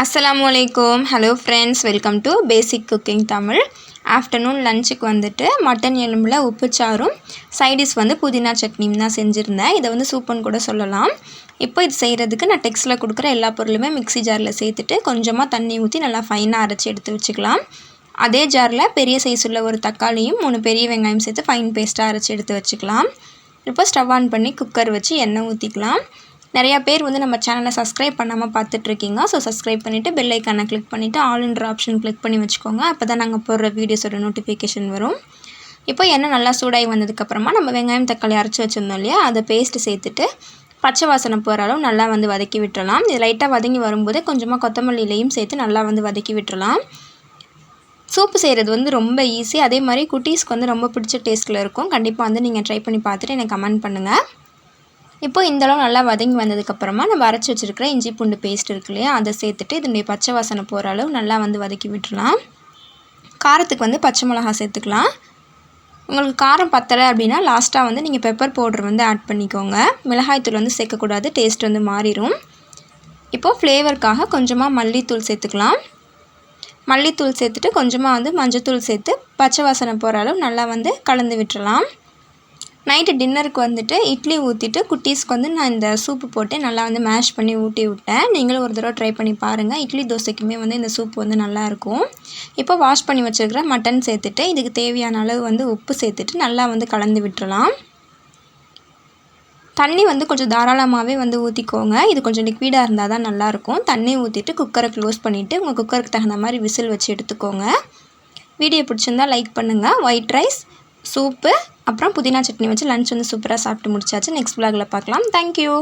அஸ்ஸலாமு அலைக்கும் hello friends welcome to basic cooking Tamil afternoon லஞ்சுக்கு வந்துட்டு மட்டன் எலும்பில் உப்புச்சாரும் சைடிஷ் வந்து புதினா சட்னியும் தான் செஞ்சுருந்தேன். இதை வந்து சூப்புன்னு கூட சொல்லலாம். இப்போ இது செய்கிறதுக்கு நான் டெக்ஸ்ட்டில் கொடுக்குற எல்லா பொருளுமே மிக்ஸி ஜாரில் சேர்த்துட்டு கொஞ்சமாக தண்ணி ஊற்றி நல்லா ஃபைனாக அரைச்சி எடுத்து வச்சுக்கலாம். அதே ஜாரில் பெரிய சைஸ் உள்ள ஒரு தக்காளியும் மூணு பெரிய வெங்காயம் சேர்த்து ஃபைன் பேஸ்ட்டாக அரைச்சி எடுத்து வச்சுக்கலாம். இப்போ ஸ்டவ் ஆன் பண்ணி குக்கர் வச்சு எண்ணெய் ஊற்றிக்கலாம் நிறையா பேர் வந்து நம்ம சேனலை சப்ஸ்கிரைப் பண்ணாமல் பார்த்துட்ருக்கீங்க. ஸோ சப்ஸ்கிரைப் பண்ணிவிட்டு பெல் ஐக்கானை கிளிக் பண்ணிவிட்டு ஆல்ன்ற ஆப்ஷன் கிளிக் பண்ணி வச்சுக்கோங்க. அப்போ தான் நாங்கள் போடுற வீடியோஸோட நோட்டிஃபிகேஷன் வரும். இப்போ எண்ணெய் நல்லா சூடாகி வந்ததுக்கப்புறமா நம்ம வெங்காயம் தக்காளி அரைச்சி வச்சுருந்தோம் இல்லையா? அதை பேஸ்ட்டு சேர்த்துட்டு பச்சை வாசனை போகிற அளவு நல்லா வந்து வதக்கி விட்டுறலாம். இது லைட்டாக வதங்கி வரும்போது கொஞ்சமாக கொத்தமல்லியிலையும் சேர்த்து நல்லா வந்து வதக்கி விட்டுறலாம். சூப்பு செய்கிறது வந்து ரொம்ப ஈஸி அதே மாதிரி குட்டீஸ்க்கு வந்து ரொம்ப பிடிச்ச டேஸ்ட்டில் இருக்கும். கண்டிப்பாக வந்து நீங்கள் ட்ரை பண்ணி பார்த்துட்டு எனக்கு கமெண்ட் பண்ணுங்கள் இப்போ இந்தளவு நல்லா வதங்கி வந்ததுக்கப்புறமா நம்ம அரைச்சி வச்சுருக்கிற இஞ்சி பூண்டு பேஸ்ட் இருக்கு இல்லையா? அதை சேர்த்துட்டு இதனுடைய பச்சை வாசனை போகிற அளவு நல்லா வந்து வதக்கி விட்டுலாம் காரத்துக்கு வந்து பச்சை மிளகா சேர்த்துக்கலாம். உங்களுக்கு காரம் பத்தலை அப்படின்னா லாஸ்ட்டாக வந்து நீங்கள் பெப்பர் பவுடர் வந்து ஆட் பண்ணிக்கோங்க. மிளகாய்த்தூள் வந்து சேர்க்கக்கூடாது டேஸ்ட் வந்து மாறிடும். இப்போது ஃப்ளேவருக்காக கொஞ்சமாக மல்லித்தூள் சேர்த்துக்கலாம். மல்லித்தூள் சேர்த்துட்டு கொஞ்சமாக வந்து மஞ்சத்தூள் சேர்த்து பச்சை வாசனை போகிற அளவு நல்லா வந்து கலந்து விட்டுடலாம். நைட்டு டின்னருக்கு வந்துட்டு இட்லி ஊற்றிட்டு குட்டீஸ்க்கு வந்து நான் இந்த சூப்பு போட்டு நல்லா வந்து மேஷ் பண்ணி ஊட்டி விட்டேன். நீங்களும் ஒரு தடவை ட்ரை பண்ணி பாருங்கள் இட்லி தோசைக்குமே வந்து இந்த சூப் வந்து நல்லாயிருக்கும். இப்போ வாஷ் பண்ணி வச்சுருக்கிற மட்டன் சேர்த்துட்டு இதுக்கு தேவையான அளவு வந்து உப்பு சேர்த்துட்டு நல்லா வந்து கலந்து விட்டுறலாம். தண்ணி வந்து கொஞ்சம் தாராளமாகவே வந்து ஊற்றிக்கோங்க இது கொஞ்சம் லிக்விடாக இருந்தால் தான் நல்லாயிருக்கும். தண்ணி ஊற்றிட்டு குக்கரை க்ளோஸ் பண்ணிவிட்டு உங்கள் குக்கருக்கு தகுந்த மாதிரி விசில் வச்சு எடுத்துக்கோங்க. வீடியோ பிடிச்சிருந்தால் லைக் பண்ணுங்கள் ஒயிட் ரைஸ் சூப்பு அப்புறம் புதினா சட்னி வச்சு லன்ச் வந்து சூப்பராக சாப்பிட்டு முடிச்சாச்சு. நெக்ஸ்ட் விலாகில் பார்க்கலாம். தேங்க்யூ